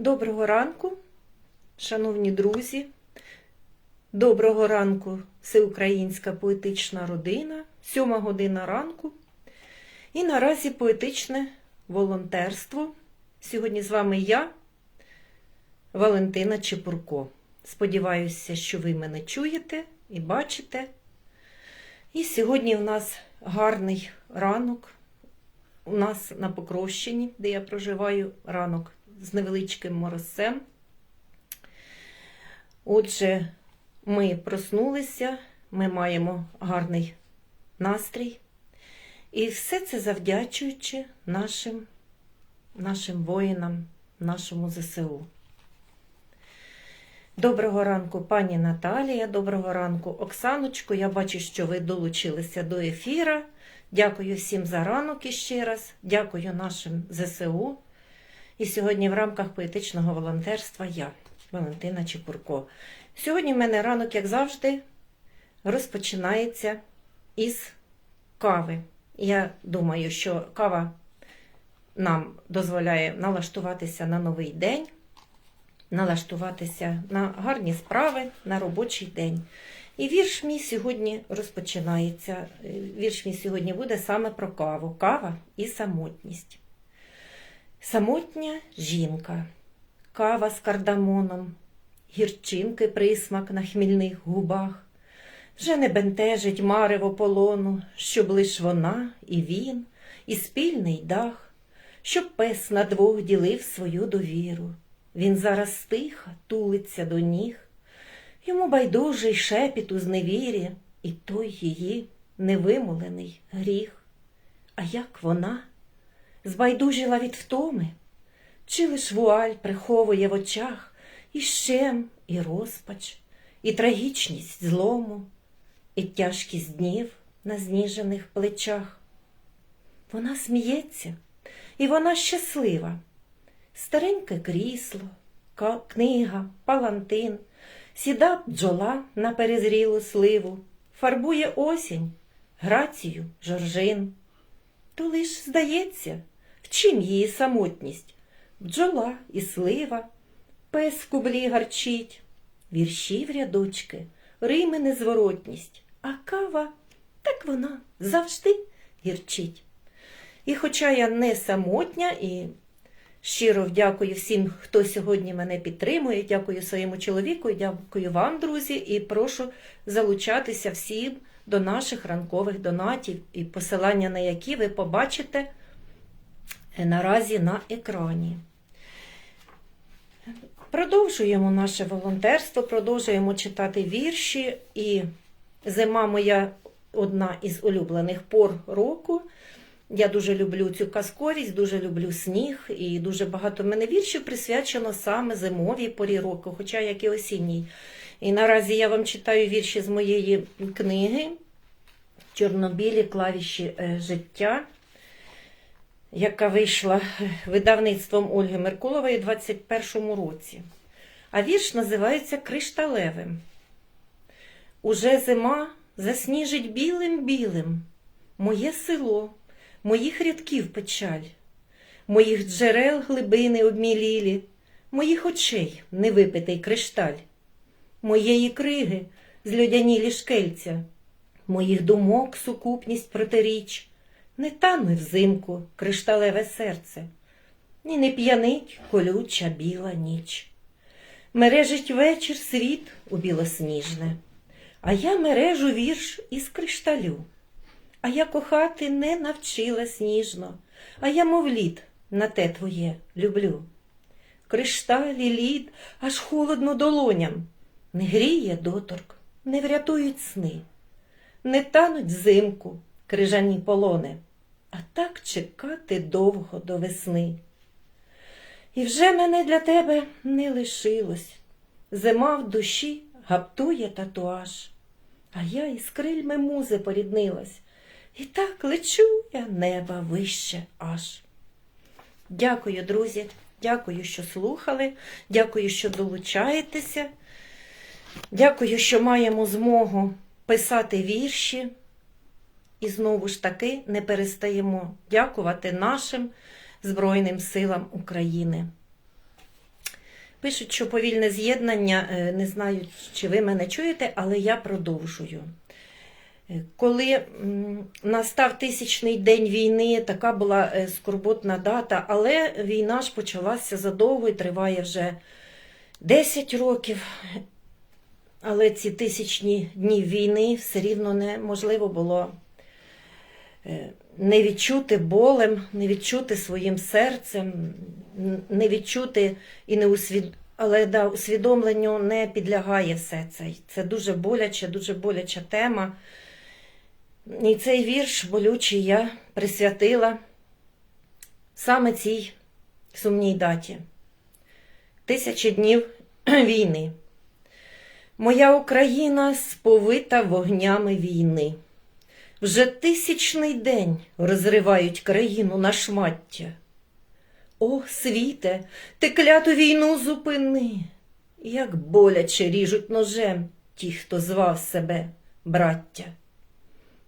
Доброго ранку, шановні друзі. Доброго ранку, всеукраїнська поетична родина, сьома година ранку. І наразі поетичне волонтерство. Сьогодні з вами я, Валентина Чепурко. Сподіваюся, що ви мене чуєте і бачите. І сьогодні в нас гарний ранок. У нас на Покровщині, де я проживаю, ранок з невеличким морозцем. Отже, ми проснулися, ми маємо гарний настрій. І все це завдячуючи нашим, нашим воїнам, нашому ЗСУ. Доброго ранку, пані Наталія, доброго ранку, Оксаночко. Я бачу, що ви долучилися до ефіра. Дякую всім за ранок іще раз. Дякую нашим ЗСУ. І сьогодні в рамках поетичного волонтерства я, Валентина Чепурко. Сьогодні в мене ранок, як завжди, розпочинається із кави. Я думаю, що кава нам дозволяє налаштуватися на новий день, налаштуватися на гарні справи, на робочий день. І вірш мій сьогодні розпочинається. Вірш мій сьогодні буде саме про каву. Кава і самотність. Самотня жінка, кава з кардамоном, гірчинки присмак на хмільних губах. Вже не бентежить марево полону, щоб лиш вона і він, і спільний дах, щоб пес на двох ділив свою довіру. Він зараз стиха тулиться до ніг, йому байдужий шепіт у зневірі, і той її невимолений гріх. А як вона збайдужила від втоми, чи лиш вуаль приховує в очах і щем, і розпач, і трагічність злому, і тяжкість днів на зніжених плечах. Вона сміється, і вона щаслива. Стареньке крісло, книга, палантин, сіда бджола на перезрілу сливу, фарбує осінь, грацію жоржин. То лиш здається, чим її самотність? Бджола і слива, пес кублі гарчить, вірші в рядочки, рими незворотність, а кава, так вона завжди гірчить. І хоча я не самотня і щиро дякую всім, хто сьогодні мене підтримує, дякую своєму чоловіку, дякую вам, друзі, і прошу залучатися всім до наших ранкових донатів і посилання на які ви побачите е, наразі на екрані. Продовжуємо наше волонтерство, продовжуємо читати вірші. І зима моя одна із улюблених пор року. Я дуже люблю цю казковість, дуже люблю сніг, і дуже багато в мене віршів присвячено саме зимовій порі року, хоча як і осінній. І наразі я вам читаю вірші з моєї книги Чорнобілі. Клавіші е, життя, яка вийшла видавництвом Ольги Меркулової у 21 році. А вірш називається Кришталевим. Уже зима засніжить білим-білим моє село, моїх рядків печаль, моїх джерел глибини обмілілі, моїх очей невипитий кришталь, моєї криги зльодянілі шкельця, моїх думок сукупність протиріч, не тане взимку кришталеве серце, і не п'янить колюча біла ніч. Мережить вечір світ у білосніжне, а я мережу вірш із кришталю. А я кохати не навчилась ніжно, а я, мов лід, на те твоє люблю. Кришталі, лід, аж холодно долоням, не гріє доторк, не врятують сни, не тануть взимку крижані полони, а так чекати довго до весни. І вже мене для тебе не лишилось. Зима в душі гаптує татуаж, а я із крильми музи поріднилась. І так лечу я неба вище аж. Дякую, друзі, дякую, що слухали, дякую, що долучаєтеся. Дякую, що маємо змогу писати вірші. І знову ж таки не перестаємо дякувати нашим Збройним силам України. Пишуть, що повільне з'єднання, е, не знаю, чи ви мене чуєте, але я продовжую. Е, Коли настав тисячний день війни, така була е, скорботна дата, але війна ж почалася задовго і триває вже 10 років. Але ці тисячні дні війни все рівно неможливо було е, не відчути болем, не відчути своїм серцем, не відчути і не усвід... але да, усвідомленню не підлягає все це. Це дуже боляче, дуже боляча тема. І цей вірш болючий я присвятила саме цій сумній даті. Тисячі днів війни. Моя Україна сповита вогнями війни. Вже тисячний день розривають країну на шмаття. О, світе, ти кляту війну зупини, як боляче ріжуть ножем ті, хто звав себе браття.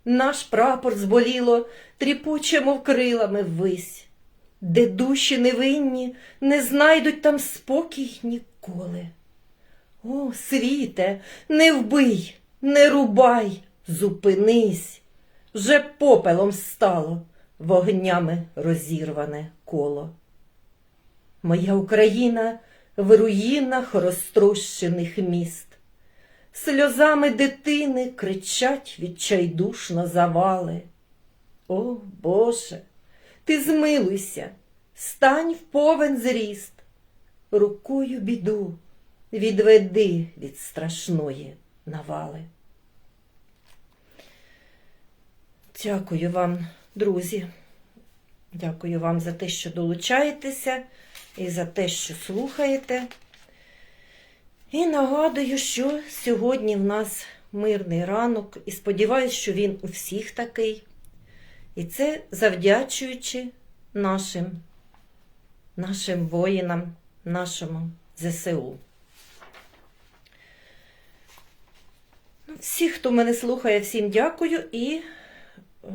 Наш прапор зболіло, тріпоче, мов крилами ввись, де душі невинні не знайдуть там спокій ніколи. О, світе, не вбий, не рубай, зупинись. Вже попелом стало вогнями розірване коло. Моя Україна в руїнах розтрощених міст. Сльозами дитини кричать відчайдушно завали. О, Боже, ти змилуйся, стань в повен зріст, рукою біду відведи від страшної навали. Дякую вам, друзі. Дякую вам за те, що долучаєтеся і за те, що слухаєте. І нагадую, що сьогодні в нас мирний ранок, і сподіваюся, що він у всіх такий. І це завдячуючи нашим, нашим воїнам, нашому ЗСУ. Всі, хто мене слухає, всім дякую і е,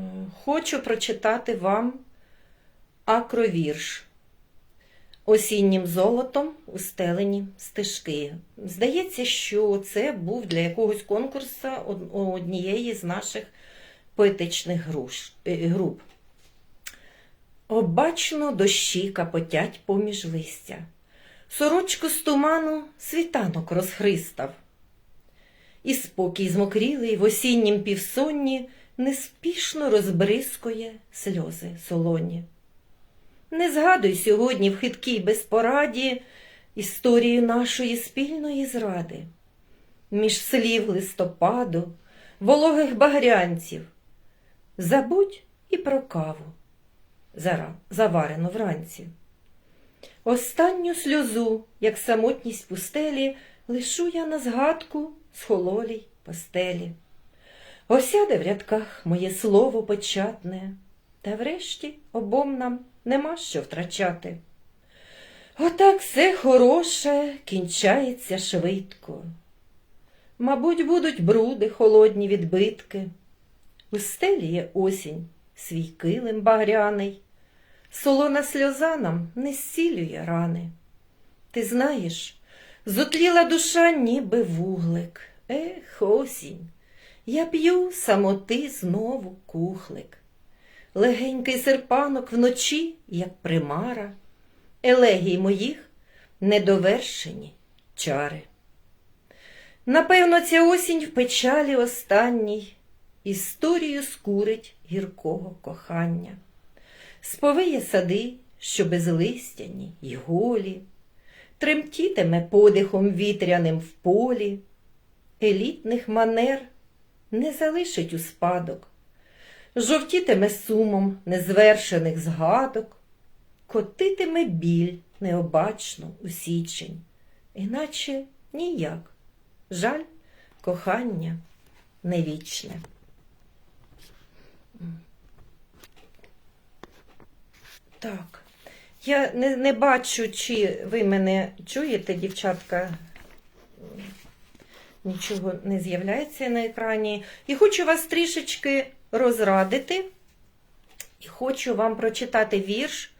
хочу прочитати вам акровірш. Осіннім золотом устелені стежки. Здається, що це був для якогось конкурсу однієї з наших поетичних е, груп. Обачно дощі капотять поміж листя. Сорочку з туману світанок розхристав. І спокій змокрілий в осіннім півсонні неспішно розбризкує сльози солоні. Не згадуй сьогодні в хиткій безпораді історію нашої спільної зради. Між слів листопаду, вологих багрянців. Забудь і про каву, заварену вранці. Останню сльозу, як самотність пустелі, лишу я на згадку схололій постелі. Осяде в рядках моє слово початне, та врешті обом нам нема що втрачати. Отак все хороше кінчається швидко. Мабуть, будуть бруди, холодні відбитки. У стелі є осінь, свій килим багряний, солона сльоза нам не зцілює рани. Ти знаєш, зотліла душа, ніби вуглик. Ех, осінь, я п'ю самоти знову кухлик. Легенький серпанок вночі, як примара, елегій моїх недовершені чари. Напевно, ця осінь в печалі останній історію скурить гіркого кохання. Сповиє сади, що безлистяні й голі, тремтітиме подихом вітряним в полі, елітних манер не залишить у спадок, жовтітиме сумом незвершених згадок, котитиме біль необачно у січень, іначе ніяк. Жаль, кохання не вічне. Так. Я не, не бачу, чи ви мене чуєте, дівчатка. Нічого не з'являється на екрані. І хочу вас трішечки розрадити. І хочу вам прочитати вірш,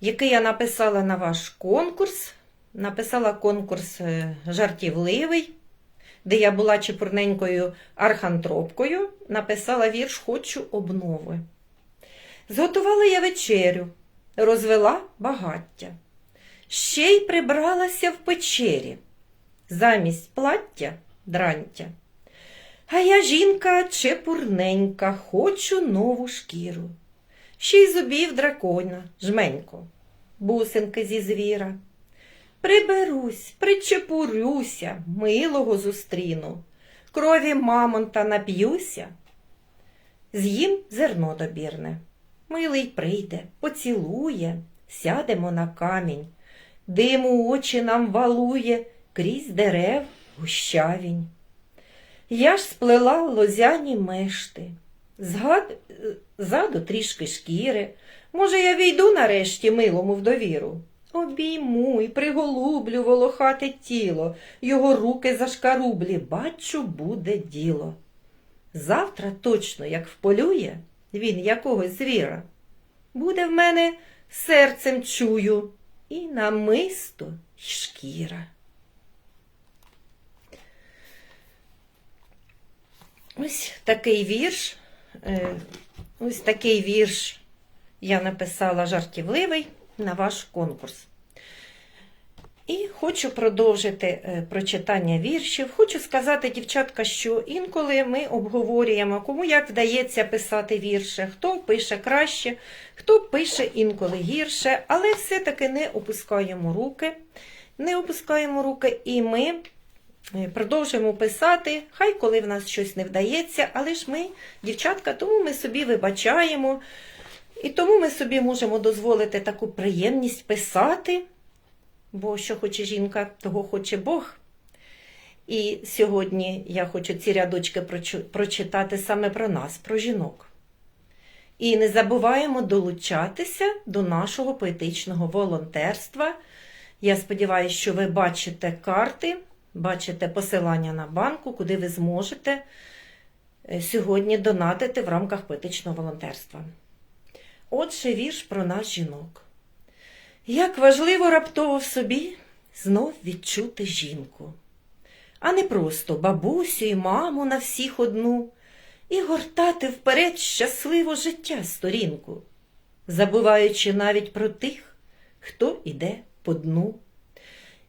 який я написала на ваш конкурс. написала конкурс е, жартівливий, де я була чепурненькою архантропкою, написала вірш Хочу обнови. Зготувала я вечерю, розвела багаття. Ще й прибралася в печері, замість плаття дрантя. А я жінка чепурненька, хочу нову шкіру. Ще й зубів дракона, жменько, бусинки зі звіра. Приберусь, причепурюся, милого зустріну, крові мамонта нап'юся, з'їм зерно добірне. Милий прийде, поцілує, сядемо на камінь, диму очі нам валує крізь дерев гущавінь. Я ж сплела лозяні мешти, згад... ззаду трішки шкіри. Може, я війду нарешті милому в довіру. Обійму і приголублю волохате тіло, його руки зашкарублі, бачу, буде діло. Завтра точно, як вполює він якогось звіра, буде в мене серцем чую і намисто й шкіра. Ось такий вірш. е, Ось такий вірш я написала жартівливий на ваш конкурс. І хочу продовжити е, прочитання віршів. Хочу сказати, дівчатка, що інколи ми обговорюємо, кому як вдається писати вірші, хто пише краще, хто пише інколи гірше, але все-таки не опускаємо руки. Не опускаємо руки, і ми продовжуємо писати. Хай коли в нас щось не вдається, але ж ми, дівчатка, тому ми собі вибачаємо. І тому ми собі можемо дозволити таку приємність писати, бо що хоче жінка, того хоче Бог. І сьогодні я хочу ці рядочки прочитати саме про нас, про жінок. І не забуваємо долучатися до нашого поетичного волонтерства. Я сподіваюся, що ви бачите карти, бачите посилання на банку, куди ви зможете е, сьогодні донатити в рамках поетичного волонтерства. Отже, вірш про нас жінок. Як важливо раптово в собі знов відчути жінку, а не просто бабусю і маму на всіх одну, і гортати вперед щасливо життя сторінку, забуваючи навіть про тих, хто іде по дну.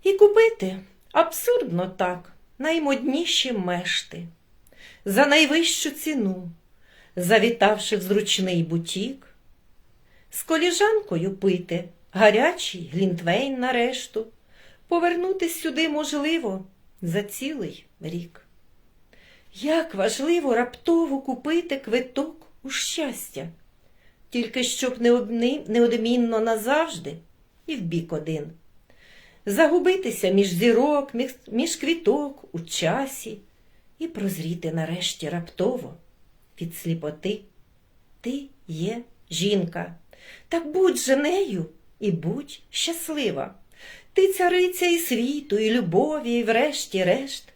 І купити абсурдно так. Наймодніші мешти. За найвищу ціну, завітавши в зручний бутік. З коліжанкою пити гарячий глінтвейн нарешту, повернутись сюди можливо за цілий рік. Як важливо раптово купити квиток у щастя, тільки щоб неодмінно назавжди і в бік один. Загубитися між зірок, між, квіток у часі і прозріти нарешті раптово від сліпоти. Ти є жінка. Так будь же нею і будь щаслива. Ти цариця і світу, і любові, і врешті-решт.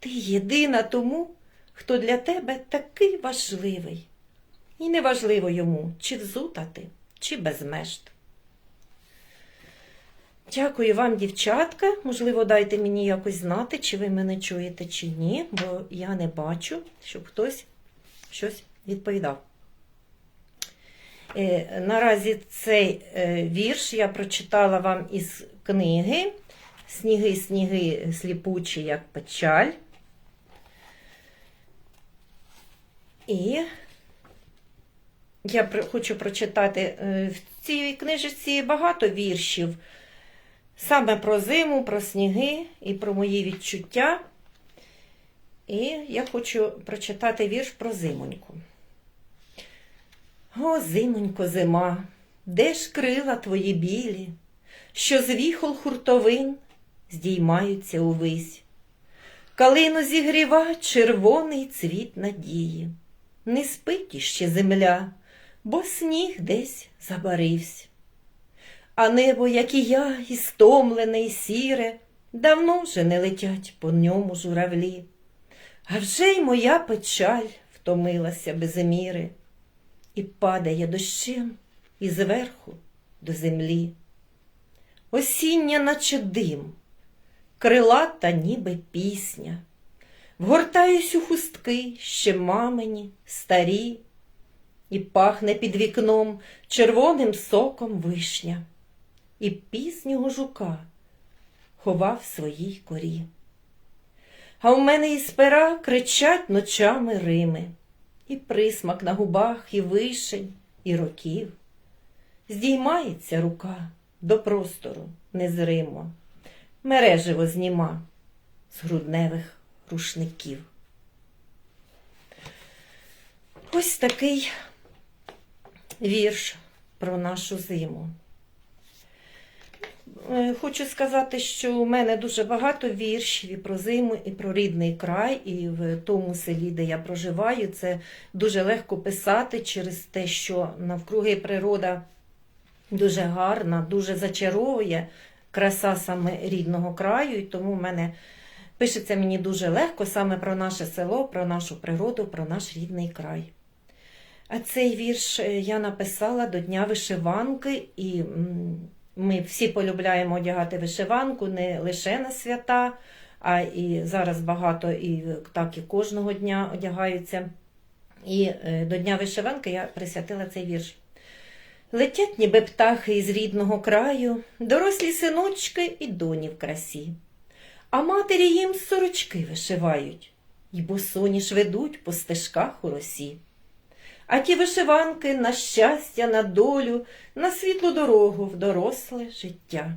Ти єдина тому, хто для тебе такий важливий. І неважливо йому, чи взута ти, чи без мешт. Дякую вам, дівчатка. Можливо, дайте мені якось знати, чи ви мене чуєте, чи ні, бо я не бачу, щоб хтось щось відповідав. Е, Наразі цей е, вірш я прочитала вам із книги Сніги, сніги сліпучі, як печаль. І я хочу прочитати е, в цій книжці багато віршів саме про зиму, про сніги і про мої відчуття. І я хочу прочитати вірш про зимоньку. О, зимонько, зима, де ж крила твої білі, що з віхол хуртовин здіймаються увись. Калину зігріва червоний цвіт надії. Не спить іще земля, бо сніг десь забарився. А небо, як і я, і стомлене, і сіре, давно вже не летять по ньому журавлі. А вже й моя печаль втомилася без міри і падає дощем і зверху до землі. осіння, наче дим, крилата, ніби пісня. Вгортаюсь у хустки ще мамині, старі, і пахне під вікном червоним соком вишня, і піснього жука ховав в своїй корі. А в мене із пера кричать ночами Рими, і присмак на губах, і вишень, і років. Здіймається рука до простору незримо, мереживо зніма з грудневих рушників. Ось такий вірш про нашу зиму. Е, Хочу сказати, що у мене дуже багато віршів і про зиму, і про рідний край, і в тому селі, де я проживаю, це дуже легко писати через те, що навкруги природа дуже гарна, дуже зачаровує краса саме рідного краю, і тому в мене пишеться мені дуже легко саме про наше село, про нашу природу, про наш рідний край. А цей вірш е, я написала до Дня вишиванки, і ми всі полюбляємо одягати вишиванку не лише на свята, а і зараз багато і так і кожного дня одягаються. І е, до Дня вишиванки я присвятила цей вірш. Летять ніби птахи із рідного краю, дорослі синочки і доні в красі. А матері їм сорочки вишивають, й босоніж ведуть по стежках у росі. А ті вишиванки на щастя, на долю, на світлу дорогу в доросле життя.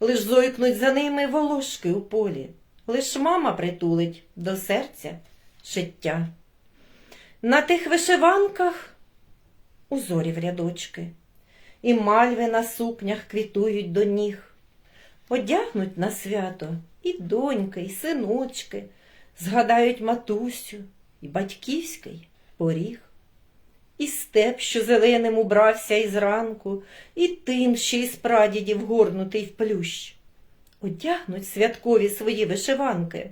Лиш зойкнуть за ними волошки у полі, лиш мама притулить до серця життя. На тих вишиванках узорі в рядочки, і мальви на сукнях квітують до ніг. Одягнуть на свято і доньки, і синочки, згадають матусю і батьківський поріг. І степ, що зеленим убрався із ранку, і тин, що із прадідів горнутий в плющ. Одягнуть святкові свої вишиванки,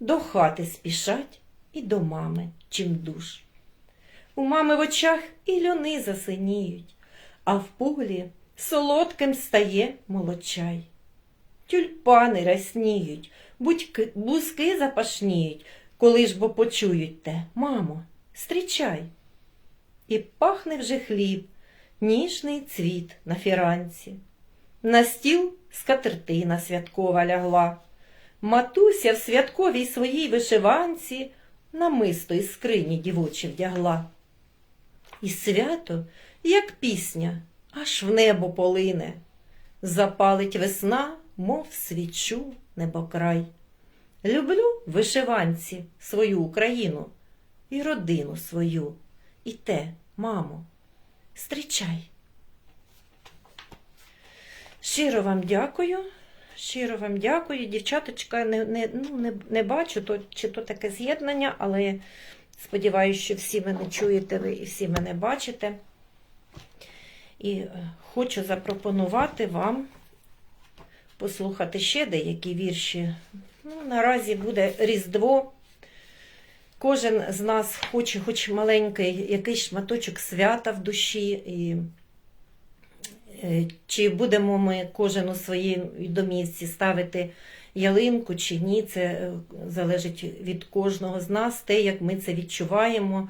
до хати спішать і до мами чим душ. У мами в очах і льони засиніють, а в полі солодким стає молочай. Тюльпани рясніють, будьки, бузки запашніють, коли ж бо почують те, мамо, стрічай. І пахне вже хліб, ніжний цвіт на фіранці. На стіл скатертина святкова лягла. Матуся в святковій своїй вишиванці намисто із скрині дівочі вдягла. І свято, як пісня, аж в небо полине, запалить весна, мов свічу небокрай. Люблю вишиванці свою Україну і родину свою. І те, мамо, зустрічай. Щиро вам дякую. Щиро вам дякую. Дівчаточка, не не, ну, не, не бачу, то, чи то таке з'єднання, але сподіваюся, що всі мене чуєте ви і всі мене бачите. І е, хочу запропонувати вам послухати ще деякі вірші. Ну, Наразі буде Різдво. Кожен з нас хоче хоч маленький якийсь шматочок свята в душі. І е, Чи будемо ми кожен у своїй домівці ставити ялинку чи ні, це е, залежить від кожного з нас, те, як ми це відчуваємо.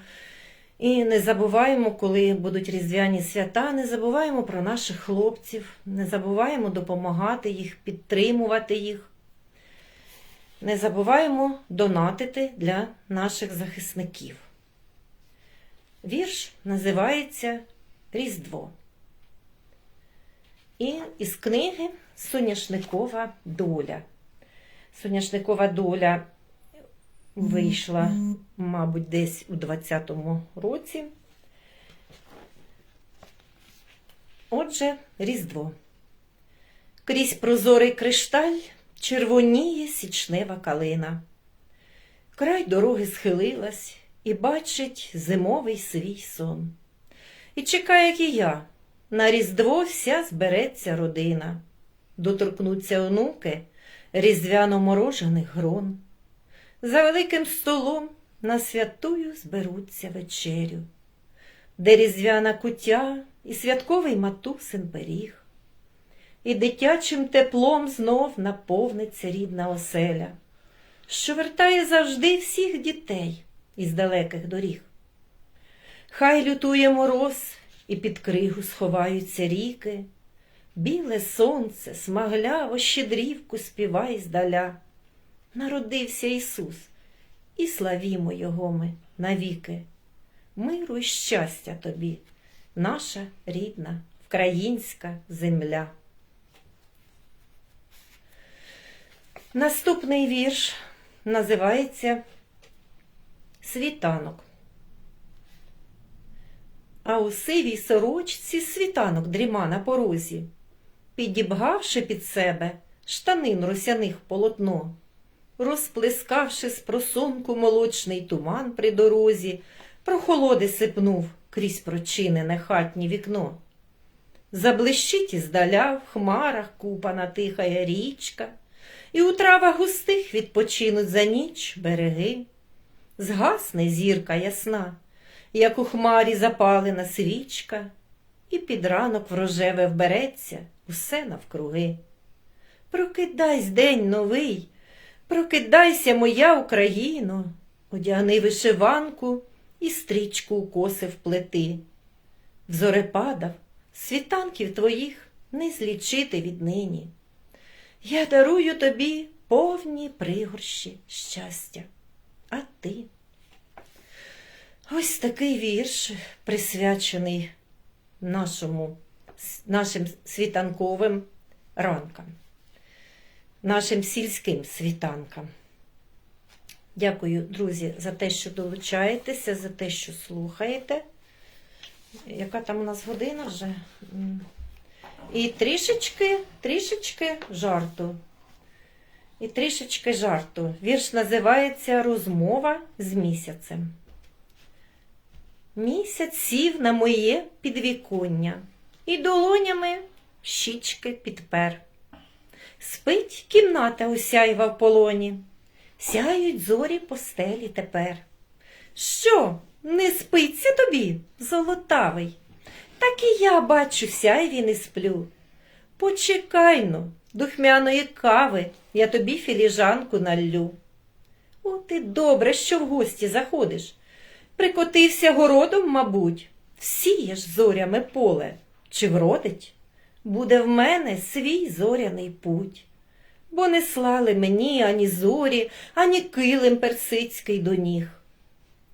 І не забуваємо, коли будуть різдвяні свята, не забуваємо про наших хлопців, не забуваємо допомагати їх, підтримувати їх. Не забуваємо донатити для наших захисників. Вірш називається Різдво. І із книги Соняшникова доля. Соняшникова доля вийшла, мабуть, десь у 20-му році. Отже, Різдво. Крізь прозорий кришталь червоніє січнева калина. Край дороги схилилась і бачить зимовий свій сон. І чекає, як і я, на Різдво вся збереться родина, доторкнуться онуки різдвяно морожених грон. За великим столом на святую зберуться вечерю, де різдвяна кутя і святковий матусин пиріг. І дитячим теплом знов наповниться рідна оселя, що вертає завжди всіх дітей із далеких доріг. Хай лютує мороз, і під кригу сховаються ріки, біле сонце, смагляво щедрівку співай здаля. Народився Ісус, і славімо Його ми навіки. Миру й щастя тобі, наша рідна українська земля. Наступний вірш називається Світанок. А у сивій сорочці світанок дріма на порозі, підібгавши під себе штанин росяних полотно, розплескавши з просунку молочний туман при дорозі, прохолоди сипнув крізь прочинене хатнє вікно. Заблищить іздаля в хмарах купана тихая річка, і у травах густих відпочинуть за ніч береги. Згасне зірка ясна, як у хмарі запалена свічка, і під ранок в рожеве вбереться усе навкруги. Прокидайсь, день новий, прокидайся, моя Україно, одягни вишиванку і стрічку у коси вплети. В зорепадав світанків твоїх не злічити віднині. Я дарую тобі повні пригорщі щастя, а ти. Ось такий вірш присвячений нашому, нашим світанковим ранкам, нашим сільським світанкам. Дякую, друзі, за те, що долучаєтеся, за те, що слухаєте. Яка там у нас година вже? І трішечки, трішечки жарту. І трішечки жарту. Вірш називається Розмова з місяцем. Місяць сів на моє підвіконня і долонями щічки підпер. Спить кімната усяйва в полоні, сяють зорі постелі тепер. Що, не спиться тобі, золотавий? Так і я бачу, сяйві не сплю. Почекайно, духмяної кави, я тобі філіжанку наллю. О, ти добре, що в гості заходиш. Прикотився городом, мабуть, всієш зорями поле, чи вродить? Буде в мене свій зоряний путь. Бо не слали мені ані зорі, ані килим персидський до ніг.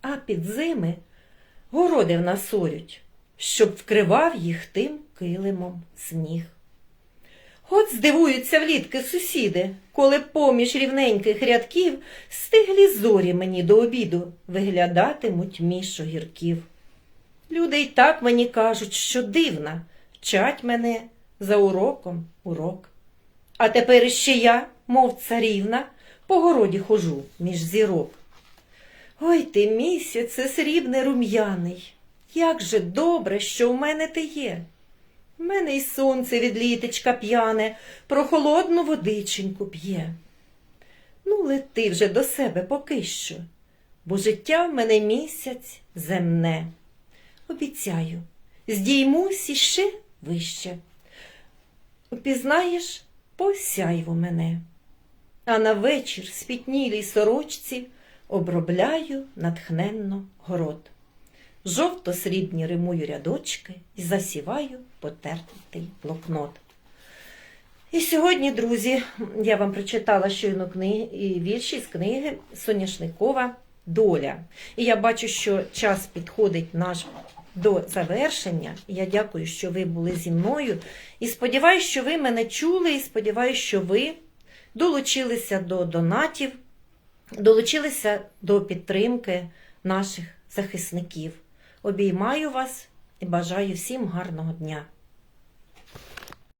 А під зими городи в нас орють, щоб вкривав їх тим килимом сніг. От здивуються влітки сусіди, коли поміж рівненьких рядків стиглі зорі мені до обіду виглядатимуть між огірків. Люди й так мені кажуть, що дивна, вчать мене за уроком урок. А тепер іще я, мов царівна, по городі хожу між зірок. Ой ти місяце срібне рум'яний, як же добре, що в мене ти є. В мене й сонце від літечка п'яне, про холодну водиченьку п'є. Ну, лети вже до себе поки що, бо життя в мене місяць земне. Обіцяю, здіймусь іще вище. Упізнаєш, посяйво мене, а на вечір спітнілій сорочці обробляю натхненно город. Жовто-срібні римую рядочки і засіваю потертий блокнот. І сьогодні, друзі, я вам прочитала щойно книги, вірші з книги Соняшникова Доля. І я бачу, що час підходить наш до завершення. Я дякую, що ви були зі мною. І сподіваюся, що ви мене чули, і сподіваюся, що ви долучилися до донатів, долучилися до підтримки наших захисників. Обіймаю вас і бажаю всім гарного дня.